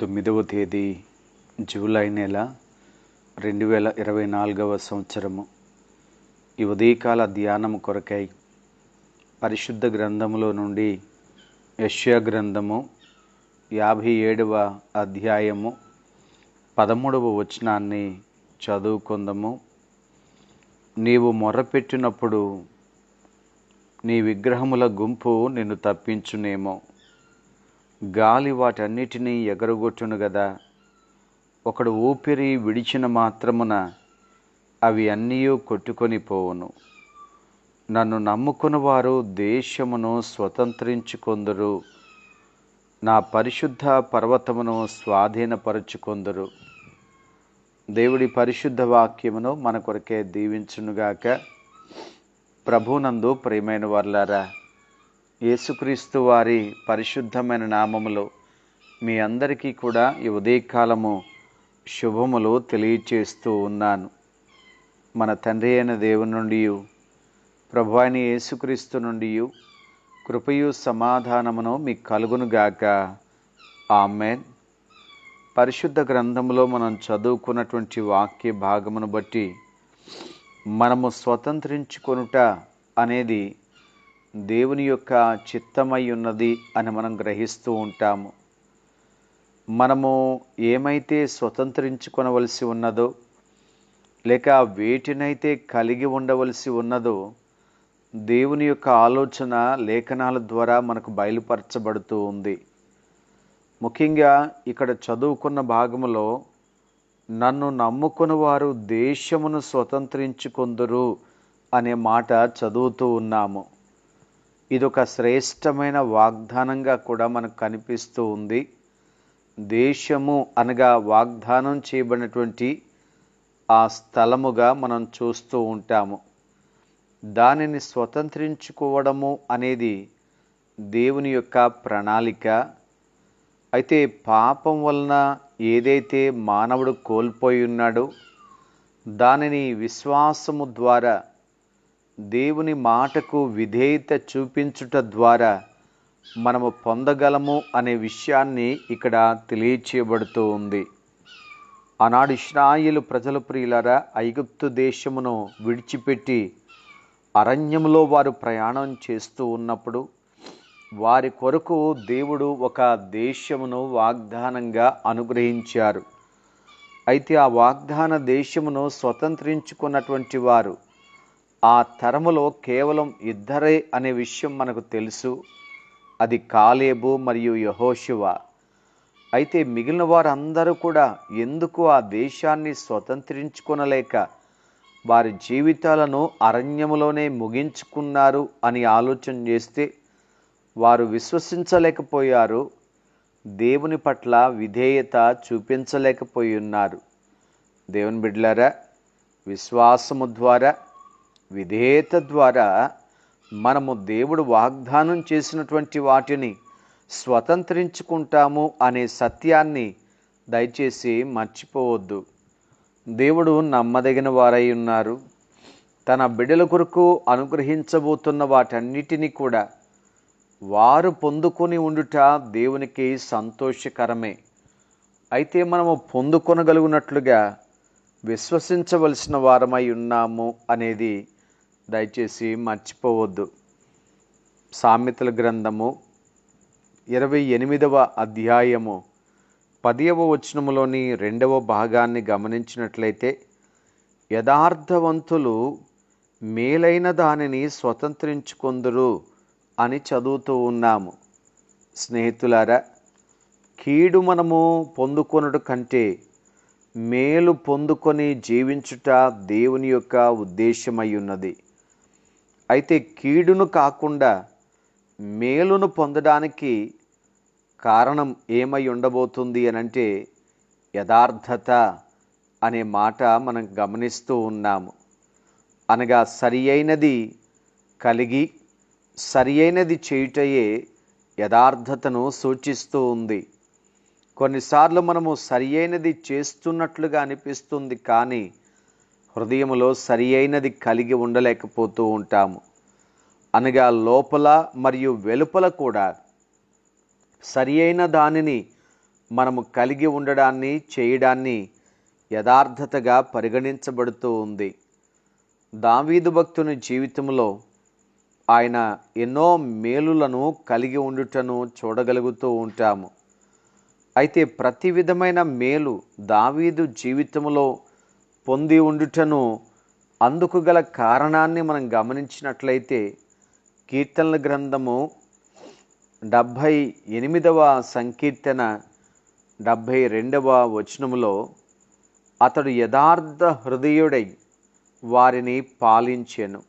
తొమ్మిదవ తేదీ జూలై నెల రెండు వేల ఇరవై నాలుగవ సంవత్సరము. ఈ ఉదయకాల ధ్యానం కొరకై పరిశుద్ధ గ్రంథములో నుండి యష్యా గ్రంథము యాభై ఏడవ అధ్యాయము పదమూడవ వచనాన్ని చదువుకుందాము. నీవు మొర్రపెట్టినప్పుడు నీ విగ్రహముల గుంపు నిన్ను తప్పించునేమో. గాలి వాటన్నిటినీ ఎగరగొట్టును గదా. ఒకడు ఊపిరి విడిచిన మాత్రమున అవి అన్నీ కొట్టుకొని పోవును. నన్ను నమ్ముకుని వారు దేశమును స్వతంత్రించుకొందరు. నా పరిశుద్ధ పర్వతమును స్వాధీనపరుచుకొందరు. దేవుడి పరిశుద్ధ వాక్యమును మన కొరకే దీవించునుగాక. ప్రభునందు ప్రియమైన వర్లారా యేసుక్రీస్తు వారి పరిశుద్ధమైన నామములో మీ అందరికీ కూడా ఈ ఉదయకాలము శుభములు తెలియచేస్తూ ఉన్నాను. మన తండ్రి అయిన దేవుని నుండి ప్రభు అయిన యేసుక్రీస్తు నుండి కృపయు సమాధానమును మీకు కలుగునుగాక ఆమెన్. పరిశుద్ధ గ్రంథంలో మనం చదువుకున్నటువంటి వాక్య భాగమును బట్టి మనము స్వతంత్రించుకొనుట అనేది దేవుని యొక్క చిత్తమై ఉన్నది అని మనం గ్రహిస్తూ ఉంటాము. మనము ఏమైతే స్వతంత్రించుకొనవలసి ఉన్నదో లేక వేటినైతే కలిగి ఉండవలసి ఉన్నదో దేవుని యొక్క ఆలోచన లేఖనాల ద్వారా మనకు బయలుపరచబడుతూ ఉంది. ముఖ్యంగా ఇక్కడ చదువుకున్న భాగములో నన్ను నమ్ముకుని వారు దేశమును స్వతంత్రించుకుందరు అనే మాట చదువుతూ ఉన్నాము. ఇదొక శ్రేష్టమైన వాగ్దానంగా కూడా మనకు కనిపిస్తూ ఉంది. దేశము అనగా వాగ్దానం చేయబడినటువంటి ఆ స్థలముగా మనం చూస్తూ ఉంటాము. దానిని స్వతంత్రించుకోవడము అనేది దేవుని యొక్క ప్రణాళిక. అయితే పాపం వలన ఏదైతే మానవుడు కోల్పోయి ఉన్నాడో దానిని విశ్వాసము ద్వారా దేవుని మాటకు విధేయత చూపించుట ద్వారా మనము పొందగలము అనే విషయాన్ని ఇక్కడ తెలియచేయబడుతూ ఉంది. ఆనాడు ఇస్రాయిలు ప్రజల ప్రియులరా ఐగుప్తు దేశమును విడిచిపెట్టి అరణ్యంలో వారు ప్రయాణం చేస్తూ ఉన్నప్పుడు వారి కొరకు దేవుడు ఒక దేశమును వాగ్దానంగా అనుగ్రహించారు. అయితే ఆ వాగ్దాన దేశమును స్వతంత్రించుకున్నటువంటి వారు ఆ తరములో కేవలం ఇద్దరే అనే విషయం మనకు తెలుసు. అది కాలేబు మరియు యహోశివ అయితే మిగిలిన వారందరూ కూడా ఎందుకు ఆ దేశాన్ని స్వతంత్రించుకొనలేక వారి జీవితాలను అరణ్యములోనే ముగించుకున్నారు అని ఆలోచన చేస్తే వారు విశ్వసించలేకపోయారు. దేవుని పట్ల విధేయత చూపించలేకపోయి ఉన్నారు దేవుని బిడ్డలారా విశ్వాసము ద్వారా విధేయత ద్వారా మనము దేవుడు వాగ్దానం చేసినటువంటి వాటిని స్వతంత్రించుకుంటాము అనే సత్యాన్ని దయచేసి మర్చిపోవద్దు. దేవుడు నమ్మదగిన వారై ఉన్నారు. తన బిడ్డల కొరకు అనుగ్రహించబోతున్న వాటన్నిటినీ కూడా వారు పొందుకొని ఉండుట దేవునికి సంతోషకరమే. అయితే మనము పొందుకొనగలుగునట్లుగా విశ్వసించవలసిన వారమై ఉన్నాము అనేది దయచేసి మర్చిపోవద్దు. సామెతల గ్రంథము ఇరవై ఎనిమిదవ అధ్యాయము పదియవ వచనములోని రెండవ భాగాన్ని గమనించినట్లయితే యథార్థవంతులు మేలైన దానిని స్వతంత్రించుకొందురు అని చదువుతూ ఉన్నాము. స్నేహితులారా కీడు మనము పొందుకొనుట కంటే మేలు పొందుకొని జీవించుట దేవుని యొక్క ఉద్దేశమై ఉన్నది. అయితే కీడును కాకుండా మేలును పొందడానికి కారణం ఏమై ఉండబోతుంది అనంటే యథార్థత అనే మాట మనం గమనిస్తూ ఉన్నాము. అనగా సరి అయినది కలిగి సరి అయినది చేయుటయే యథార్థతను సూచిస్తూ ఉంది. కొన్నిసార్లు మనము సరి అయినది చేస్తున్నట్లుగా అనిపిస్తుంది కానీ హృదయంలో సరి అయినది కలిగి ఉండలేకపోతూ ఉంటాము. అనగా లోపల మరియు వెలుపల కూడా సరి అయిన దానిని మనము కలిగి ఉండడాన్ని చేయడాన్ని యథార్థతగా పరిగణించబడుతూ ఉంది. దావీదు భక్తుని జీవితంలో ఆయన ఎన్నో మేలులను కలిగి ఉండుటను చూడగలుగుతూ ఉంటాము. అయితే ప్రతి విధమైన మేలు దావీదు జీవితంలో పొంది ఉండుటను అందుకు గల కారణాన్ని మనం గమనించినట్లయితే కీర్తనల గ్రంథము డెబ్భై ఎనిమిదవ సంకీర్తన డెబ్భై రెండవ వచనములో అతడు యథార్థ హృదయుడై వారిని పాలించెను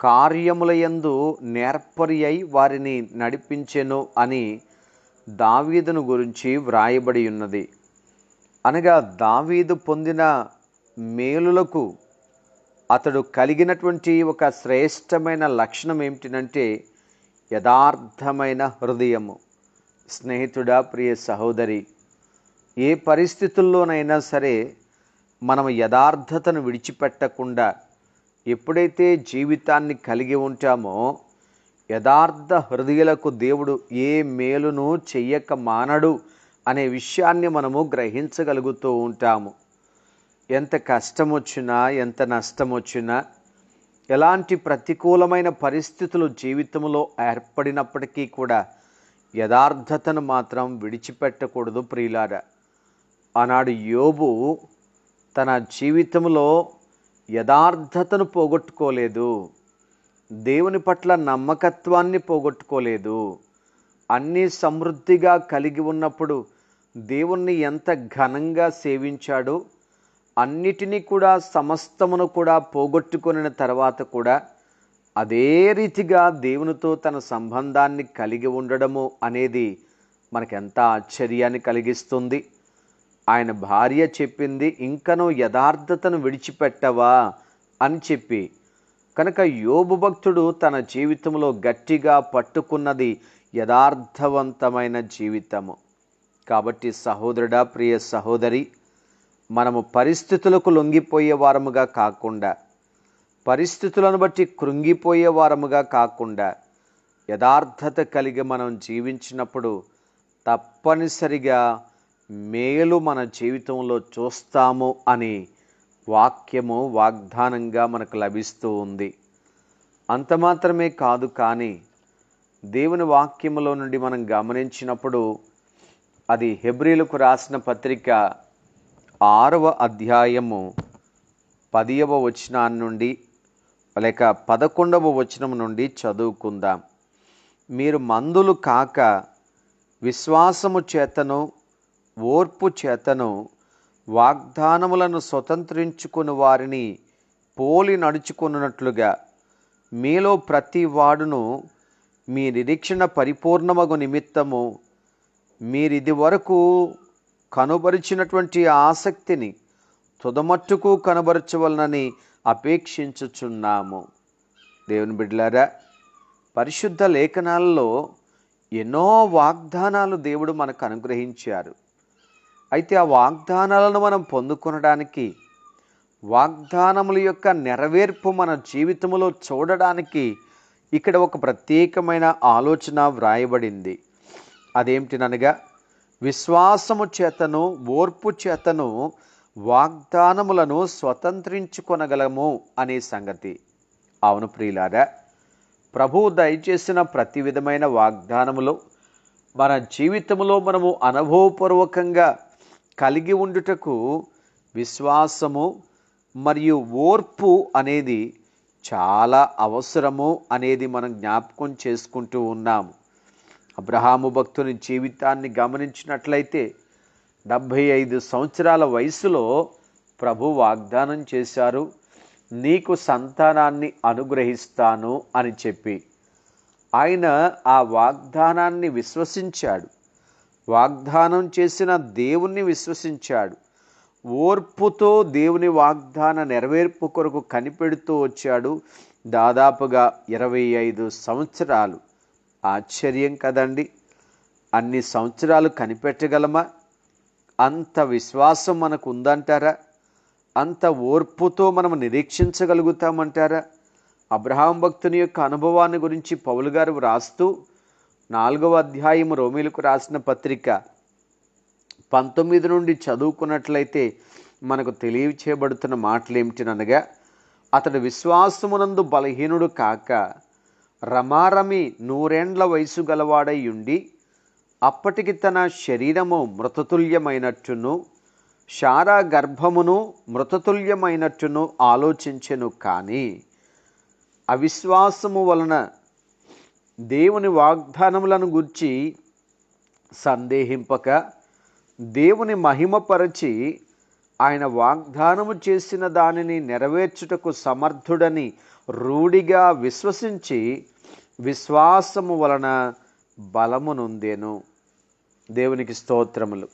కార్యములయందు నేర్పరి అయి వారిని నడిపించెను అని దావీదును గురించి వ్రాయబడి ఉన్నది అనగా దావీదు పొందిన మేలులకు అతడు కలిగినటువంటి ఒక శ్రేష్టమైన లక్షణం ఏమిటంటే యథార్థమైన హృదయము. స్నేహితుడా ప్రియ సహోదరి ఏ పరిస్థితుల్లోనైనా సరే మనం యథార్థతను విడిచిపెట్టకుండా ఎప్పుడైతే జీవితాన్ని కలిగి ఉంటామో యథార్థ హృదయులకు దేవుడు ఏ మేలును చెయ్యక మానడు అనే విషయాన్ని మనము గ్రహించగలుగుతూ ఉంటాము. ఎంత కష్టం వచ్చినా ఎంత నష్టం వచ్చినా ఎలాంటి ప్రతికూలమైన పరిస్థితులు జీవితంలో ఏర్పడినప్పటికీ కూడా యథార్థతను మాత్రం విడిచిపెట్టకూడదు ప్రియులారా. ఆనాడు యోబు తన జీవితంలో యథార్థతను పోగొట్టుకోలేదు. దేవుని పట్ల నమ్మకత్వాన్ని పోగొట్టుకోలేదు. అన్నీ సమృద్ధిగా కలిగి ఉన్నప్పుడు దేవుణ్ణి ఎంత ఘనంగా సేవించాడో అన్నిటినీ కూడా సమస్తమును కూడా పోగొట్టుకొనిన తర్వాత కూడా అదే రీతిగా దేవునితో తన సంబంధాన్ని కలిగి ఉండడము అనేది మనకెంత ఆశ్చర్యాన్ని కలిగిస్తుంది. ఆయన భార్య చెప్పింది ఇంకనో యథార్థతను విడిచిపెట్టవా? అని చెప్పి. కనుక యోబు భక్తుడు తన జీవితంలో గట్టిగా పట్టుకున్నది యథార్థవంతమైన జీవితము. కాబట్టి సహోదరుడా ప్రియ సహోదరి మనము పరిస్థితులకు లొంగిపోయే వారముగా కాకుండా పరిస్థితులను బట్టి కృంగిపోయే వారముగా కాకుండా యథార్థత కలిగి మనం జీవించినప్పుడు తప్పనిసరిగా మేలు మన జీవితంలో చూస్తాము అని వాక్యము వాగ్దానంగా మనకు లభిస్తూ ఉంది. అంత మాత్రమే కాదు కానీ దేవుని వాక్యములో నుండి మనం గమనించినప్పుడు అది హెబ్రిలకు రాసిన పత్రిక ఆరవ అధ్యాయము పదియవ వచనం నుండి లేక పదకొండవ వచనం నుండి చదువుకుందాం. మీరు మందులు కాక విశ్వాసము చేతను ఓర్పు చేతను వాగ్దానములను స్వతంత్రించుకుని వారిని పోలి నడుచుకున్నట్లుగా మీలో ప్రతి వాడును మీ నిరీక్షణ పరిపూర్ణమగు నిమిత్తము మీరిది వరకు కనుబరిచినటువంటి ఆసక్తిని తుదమట్టుకు కనబరచవలనని అపేక్షించుచున్నాము. దేవుని బిడ్డలారా పరిశుద్ధ లేఖనాలలో ఎన్నో వాగ్దానాలు దేవుడు మనకు అనుగ్రహించారు. అయితే ఆ వాగ్దానాలను మనం పొందుకొనడానికి వాగ్దానముల యొక్క నెరవేర్పు మన జీవితంలో చూడడానికి ఇక్కడ ఒక ప్రత్యేకమైన ఆలోచన వ్రాయబడింది. అదేమిటినగా విశ్వాసము చేతను ఓర్పు చేతను వాగ్దానములను స్వతంత్రించుకొనగలము అనే సంగతి. అవును ప్రియులారా ప్రభువు దయచేసిన ప్రతి విధమైన వాగ్దానములు మన జీవితంలో మనము అనుభవపూర్వకంగా కలిగి ఉండుటకు విశ్వాసము మరియు ఓర్పు అనేది చాలా అవసరము అనేది మనం జ్ఞాపకం చేసుకుంటూ ఉన్నాము. అబ్రహాము భక్తుని జీవితాన్ని గమనించినట్లయితే డెబ్భై ఐదు సంవత్సరాల వయసులో ప్రభు వాగ్దానం చేశారు నీకు సంతానాన్ని అనుగ్రహిస్తాను అని చెప్పి. ఆయన ఆ వాగ్దానాన్ని విశ్వసించాడు. వాగ్దానం చేసిన దేవుణ్ణి విశ్వసించాడు. ఓర్పుతో దేవుని వాగ్దాన నెరవేర్పు కొరకు కనిపెడుతూ వచ్చాడు. దాదాపుగా ఇరవై ఐదు సంవత్సరాలు. ఆశ్చర్యం కదండి. అన్ని సంవత్సరాలు కనిపెట్టగలమా? అంత విశ్వాసం మనకు ఉందంటారా అంత ఓర్పుతో మనం నిరీక్షించగలుగుతామంటారా? అబ్రహాం భక్తుని యొక్క అనుభవాన్ని గురించి పౌలు గారు వ్రాస్తూ నాలుగవ అధ్యాయం రోమిలకు రాసిన పత్రిక పంతొమ్మిది నుండి చదువుకున్నట్లయితే మనకు తెలియచేయబడుతున్న మాటలు ఏమిటినగా అతడు విశ్వాసమునందు బలహీనుడు కాక రమారమి నూరేండ్ల వయసు గలవాడై ఉండి అప్పటికి తన శరీరము మృతతుల్యమైనట్టును శారా గర్భమును మృతతుల్యమైనట్టును ఆలోచించెను కానీ అవిశ్వాసము వలన దేవుని వాగ్దానములను గుర్చి సందేహింపక దేవుని మహిమపరచి ఆయన వాగ్దానము చేసిన దానిని నెరవేర్చుటకు సమర్థుడని రూఢిగా విశ్వసించి విశ్వాసము వలన బలము నొందేను. దేవునికి స్తోత్రములు.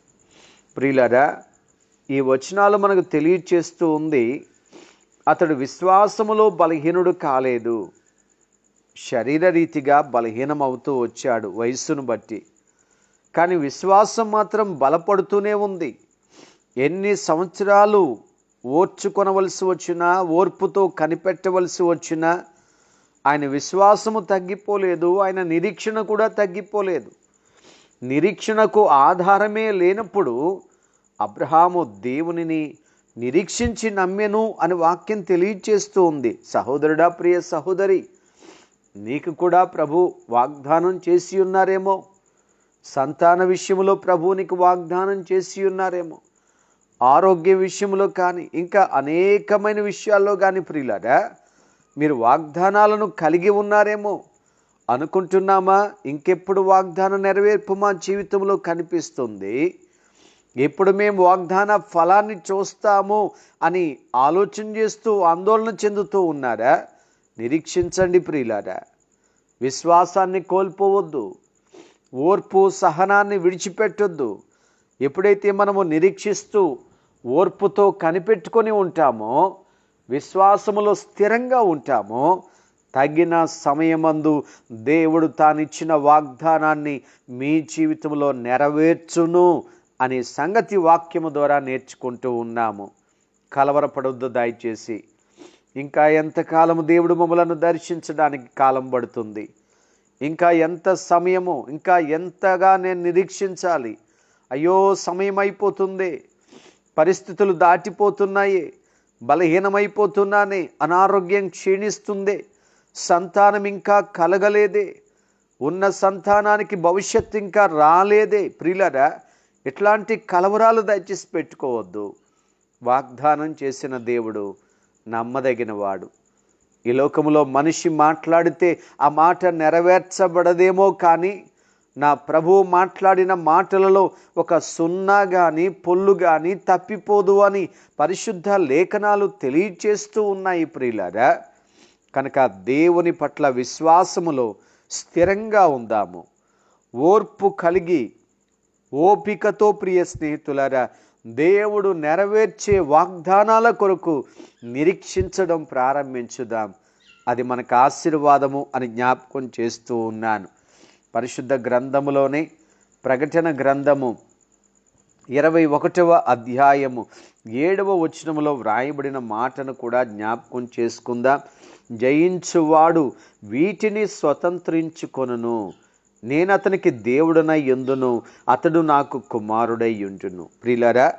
ప్రియులరా ఈ వచనాలు మనకు తెలియచేస్తూ ఉంది అతడు విశ్వాసములో బలహీనుడు కాలేదు. శరీరరీతిగా బలహీనమవుతూ వచ్చాడు వయస్సును బట్టి. కానీ విశ్వాసం మాత్రం బలపడుతూనే ఉంది. ఎన్ని సంవత్సరాలు ఓర్చుకొనవలసి వచ్చినా ఓర్పుతో కనిపెట్టవలసి వచ్చినా ఆయన విశ్వాసము తగ్గిపోలేదు ఆయన నిరీక్షణ కూడా తగ్గిపోలేదు. నిరీక్షణకు ఆధారమే లేనప్పుడు అబ్రహాము దేవునిని నిరీక్షించి నమ్మెను అని వాక్యం తెలియచేస్తూ ఉంది. సహోదరుడా ప్రియ సహోదరి నీకు కూడా ప్రభు వాగ్దానం చేసి ఉన్నారేమో? సంతాన విషయంలో ప్రభు నీకు వాగ్దానం చేసి ఉన్నారేమో? ఆరోగ్య విషయంలో కానీ ఇంకా అనేకమైన విషయాల్లో కానీ ప్రియులారా మీరు వాగ్దానాలను కలిగి ఉన్నారేమో అనుకుంటున్నామా? ఇంకెప్పుడు వాగ్దాన నెరవేర్పు మా జీవితంలో కనిపిస్తుంది? ఎప్పుడు మేము వాగ్దాన ఫలాన్ని చూస్తాము అని ఆలోచన చేస్తూ ఆందోళన చెందుతూ ఉన్నారా? నిరీక్షించండి ప్రియులారా. విశ్వాసాన్ని కోల్పోవద్దు. ఓర్పు సహనాన్ని విడిచిపెట్టొద్దు. ఎప్పుడైతే మనము నిరీక్షిస్తూ ఓర్పుతో కనిపెట్టుకొని ఉంటామో విశ్వాసములో స్థిరంగా ఉంటామో తగిన సమయమందు దేవుడు తానిచ్చిన వాగ్దానాన్ని మీ జీవితంలో నెరవేర్చును అనే సంగతి వాక్యము ద్వారా నేర్చుకుంటూ ఉన్నాము. కలవరపడొద్దు దయచేసి. ఇంకా ఎంతకాలము దేవుడు మమ్మలను దర్శించడానికి కాలం పడుతుంది. ఇంకా ఎంత సమయము ఇంకా ఎంతగా నేను నిరీక్షించాలి. అయ్యో సమయం అయిపోతుంది పరిస్థితులు దాటిపోతున్నాయి. బలహీనమైపోతున్నానే. అనారోగ్యం క్షీణిస్తుంది. సంతానం ఇంకా కలగలేదే. ఉన్న సంతానానికి భవిష్యత్తు ఇంకా రాలేదే. ప్రియులరా ఇట్లాంటి కలవరాలు దయచేసి పెట్టుకోవద్దు. వాగ్దానం చేసిన దేవుడు నమ్మదగినవాడు. ఈ లోకములో మనిషి మాట్లాడితే ఆ మాట నెరవేర్చబడదేమో కానీ నా ప్రభువు మాట్లాడిన మాటలలో ఒక సున్నా కానీ పొల్లు కానీ తప్పిపోదు అని పరిశుద్ధ లేఖనాలు తెలియచేస్తూ ఉన్నాయి ప్రియులారా. కనుక దేవుని పట్ల విశ్వాసములో స్థిరంగా ఉందాము. ఓర్పు కలిగి ఓపికతో ప్రియ స్నేహితులారా దేవుడు నెరవేర్చే వాగ్దానాల కొరకు నిరీక్షించడం ప్రారంభించుదాం. అది మనకు ఆశీర్వాదము అని జ్ఞాపకం చేస్తూ ఉన్నాను. పరిశుద్ధ గ్రంథములోనే ప్రకటన గ్రంథము ఇరవై ఒకటవ అధ్యాయము ఏడవ వచనములో వ్రాయబడిన మాటను కూడా జ్ఞాపకం చేసుకుందా? జయించువాడు వీటిని స్వతంత్రించుకొనును. నేను అతనికి దేవుడనై ఎందును? అతడు నాకు కుమారుడై ఉంటును ప్రిలరా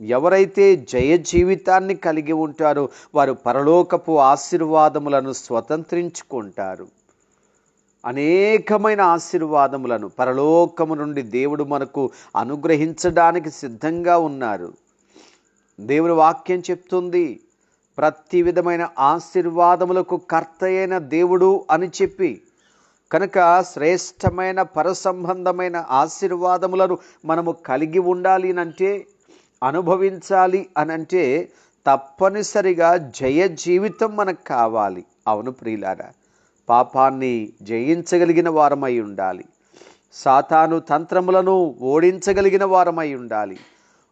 ఎవరైతే జయ జీవితాన్ని కలిగి ఉంటారో వారు పరలోకపు ఆశీర్వాదములను స్వతంత్రించుకుంటారు. అనేకమైన ఆశీర్వాదములను పరలోకము నుండి దేవుడు మనకు అనుగ్రహించడానికి సిద్ధంగా ఉన్నారు. దేవుని వాక్యం చెప్తుంది ప్రతి విధమైన ఆశీర్వాదములకు కర్తయైన దేవుడు అని చెప్పి కనుక శ్రేష్టమైన పరసంబంధమైన ఆశీర్వాదములను మనము కలిగి ఉండాలి అంటే అనుభవించాలి అని అంటే తప్పనిసరిగా జయ జీవితం మనకు కావాలి. అవును ప్రియులారా పాపాన్ని జయించగలిగిన వారమై ఉండాలి. సాతాను తంత్రములను ఓడించగలిగిన వారమై ఉండాలి.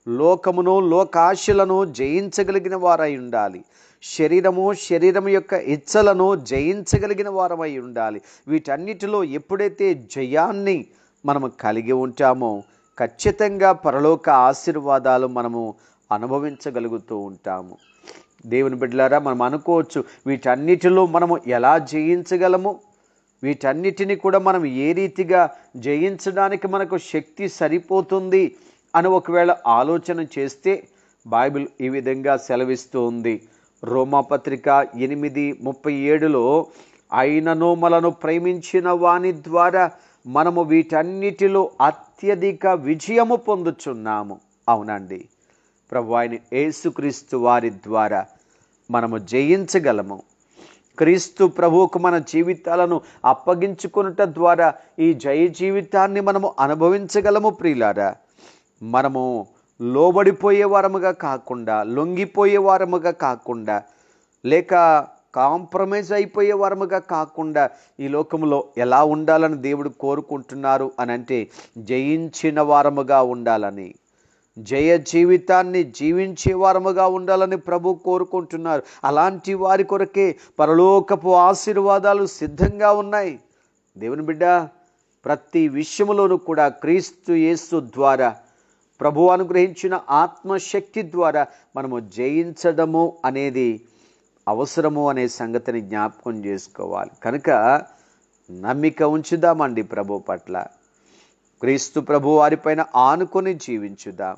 లోకమును లోకాశలను జయించగలిగిన వారై ఉండాలి. శరీరము శరీరం యొక్క ఇచ్చలను జయించగలిగిన వారమై ఉండాలి. వీటన్నిటిలో ఎప్పుడైతే జయాన్ని మనము కలిగి ఉంటామో ఖచ్చితంగా పరలోక ఆశీర్వాదాలు మనము అనుభవించగలుగుతూ ఉంటాము. దేవుని బిడ్డలారా మనం అనుకోవచ్చు వీటన్నిటిలో మనము ఎలా జయించగలము? వీటన్నిటిని కూడా మనం ఏ రీతిగా జయించడానికి మనకు శక్తి సరిపోతుంది అని ఒకవేళ ఆలోచన చేస్తే బైబిల్ ఈ విధంగా సెలవిస్తూ ఉంది. రోమాపత్రిక ఎనిమిది ముప్పై ఏడులో అయినను మనను ప్రేమించిన వాని ద్వారా మనము వీటన్నిటిలో అత్యధిక విజయము పొందుచున్నాము. అవునండి. ప్రభు ఆయన యేసుక్రీస్తు వారి ద్వారా మనము జయించగలము. క్రీస్తు ప్రభువుకు మన జీవితాలను అప్పగించుకునుట ద్వారా ఈ జయ జీవితాన్ని మనము అనుభవించగలము ప్రియులారా. మనము లోబడిపోయే వారముగా కాకుండా లొంగిపోయే వారముగా కాకుండా లేక కాంప్రమైజ్ అయిపోయే వారముగా కాకుండా ఈ లోకంలో ఎలా ఉండాలని దేవుడు కోరుకుంటున్నారు అని అంటే జయించిన వారముగా ఉండాలని జయ జీవితాన్ని జీవించే వారముగా ఉండాలని ప్రభు కోరుకుంటున్నారు. అలాంటి వారి కొరకే పరలోకపు ఆశీర్వాదాలు సిద్ధంగా ఉన్నాయి. దేవుని బిడ్డ ప్రతి విషయములోనూ కూడా క్రీస్తు యేసు ద్వారా ప్రభు అనుగ్రహించిన ఆత్మశక్తి ద్వారా మనము జయించడము అనేది అవసరము అనే సంగతిని జ్ఞాపకం చేసుకోవాలి. కనుక నమ్మిక ఉంచుదామండి ప్రభు పట్ల. క్రీస్తు ప్రభు వారిపైన ఆనుకొని జీవించుదాం.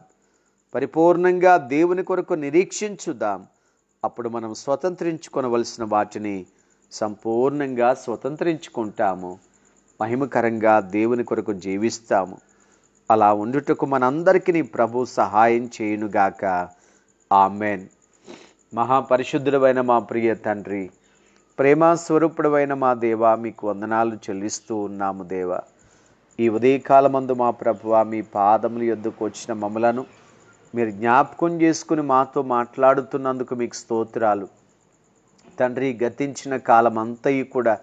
పరిపూర్ణంగా దేవుని కొరకు నిరీక్షించుదాం. అప్పుడు మనం స్వతంత్రించుకొనవలసిన వాటిని సంపూర్ణంగా స్వతంత్రించుకుంటాము. మహిమకరంగా దేవుని కొరకు జీవిస్తాము. అలా ఉండుటకు మనందరికీ ప్రభు సహాయం చేయునుగాక. ఆమెన్. మహాపరిశుద్ధుడమైన మా ప్రియ తండ్రి ప్రేమ స్వరూపుడమైన మా దేవ మీకు వందనాలు చెల్లిస్తూ ఉన్నాము దేవా. ఈ ఉదయకాలమందు మా ప్రభువ మీ పాదముల యొద్దకు వచ్చిన మమ్మలను మీరు జ్ఞాపకం చేసుకుని మాతో మాట్లాడుతున్నందుకు మీకు స్తోత్రాలు. తండ్రి గతించిన కాలం అంతయి కూడా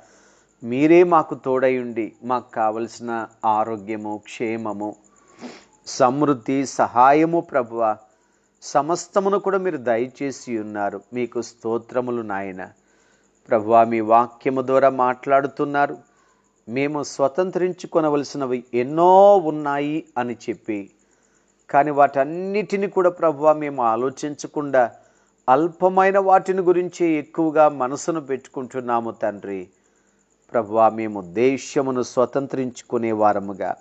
మీరే మాకు తోడై ఉండి మాకు కావలసిన ఆరోగ్యము క్షేమము సమృద్ధి సహాయము ప్రభువ సమస్తమును కూడా మీరు దయచేసి ఉన్నారు. మీకు స్తోత్రములు నాయన. ప్రభువ మీ వాక్యము ద్వారా మాట్లాడుతున్నారు. మేము స్వతంత్రించుకొనవలసినవి ఎన్నో ఉన్నాయి అని చెప్పి కానీ వాటన్నిటిని కూడా ప్రభువ మేము ఆలోచించకుండా అల్పమైన వాటిని గురించి ఎక్కువగా మనసును పెట్టుకుంటున్నాము తండ్రి. ప్రభువ మేము దేశమును స్వతంత్రించుకునే వారముగా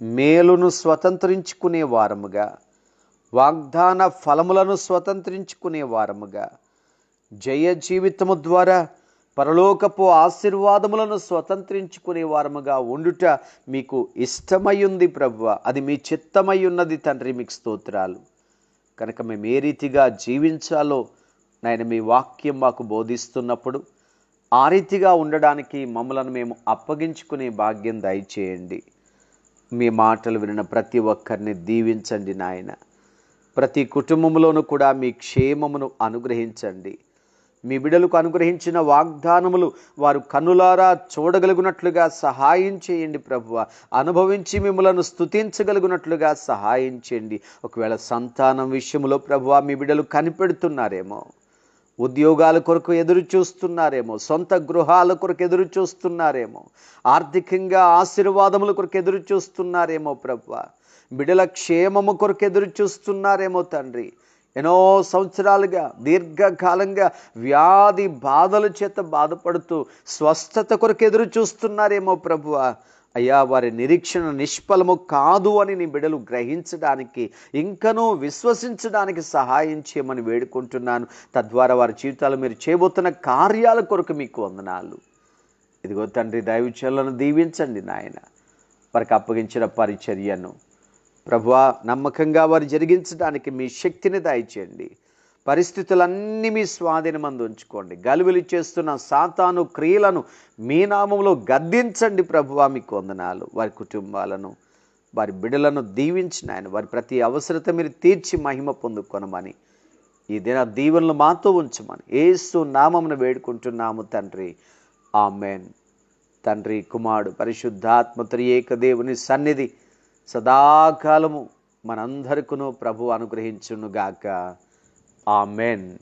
మేలును స్వతంత్రించుకునే వారముగా వాగ్దాన ఫలములను స్వతంత్రించుకునే వారముగా జయ జీవితము ద్వారా పరలోకపు ఆశీర్వాదములను స్వతంత్రించుకునే వారముగా ఉండుట మీకు ఇష్టమయ్యుంది ప్రభువ. అది మీ చిత్తమై ఉన్నది తండ్రి మీకు స్తోత్రాలు. కనుక మేము ఏ రీతిగా జీవించాలో నాయన మీ వాక్యం మాకు బోధిస్తున్నప్పుడు ఆ రీతిగా ఉండడానికి మమ్మలను మేము అప్పగించుకునే భాగ్యం దయచేయండి. మీ మాటలు వినిన ప్రతి ఒక్కరిని దీవించండి నాయన. ప్రతి కుటుంబంలోనూ కూడా మీ క్షేమమును అనుగ్రహించండి. మీ బిడలకు అనుగ్రహించిన వాగ్దానములు వారు కనులారా చూడగలుగునట్లుగా సహాయం చేయండి ప్రభువ. అనుభవించి మిమ్మలను స్థుతించగలుగునట్లుగా సహాయం చేయండి. ఒకవేళ సంతానం విషయంలో ప్రభువ మీ బిడలు కనిపెడుతున్నారేమో ఉద్యోగాల కొరకు ఎదురు చూస్తున్నారేమో సొంత గృహాల కొరకు ఎదురు చూస్తున్నారేమో ఆర్థికంగా ఆశీర్వాదముల కొరకు ఎదురు చూస్తున్నారేమో ప్రభు బిడల క్షేమము కొరకు ఎదురు చూస్తున్నారేమో తండ్రి. ఎన్నో సంవత్సరాలుగా దీర్ఘకాలంగా వ్యాధి బాధల చేత బాధపడుతూ స్వస్థత కొరకు ఎదురు చూస్తున్నారేమో ప్రభువ. అయ్యా వారి నిరీక్షణ నిష్ఫలము కాదు అని నీ బిడలు గ్రహించడానికి ఇంకనూ విశ్వసించడానికి సహాయం చేయమని వేడుకుంటున్నాను. తద్వారా వారి జీవితాలు మీరు చేయబోతున్న కార్యాల కొరకు మీకు వందనాలు. ఇదిగో తండ్రి దైవచలను దీవించండి నాయన. వారికి అప్పగించిన పరిచర్యను ప్రభువా నమ్మకంగా వారు జరిగించడానికి మీ శక్తిని దయచేయండి. పరిస్థితులన్నీ మీ స్వాధీనమందు ఉంచుకోండి. గలువలు చేస్తున్న సాతాను క్రియలను మీ నామంలో గద్దించండి ప్రభువా మీకు వందనాలు. వారి కుటుంబాలను వారి బిడలను దీవించిన ఆయన వారి ప్రతి అవసరత మీరు తీర్చి మహిమ పొందుకొనమని ఈ దిన దీవెనలు మాతో ఉంచమని ఏసు నామమును వేడుకుంటున్నాము తండ్రి. ఆమెన్. తండ్రి కుమారుడు పరిశుద్ధాత్మ త్రియేక దేవుని సన్నిధి సదాకాలము మనందరికును ప్రభు అనుగ్రహించునుగాక. ఆమెన్.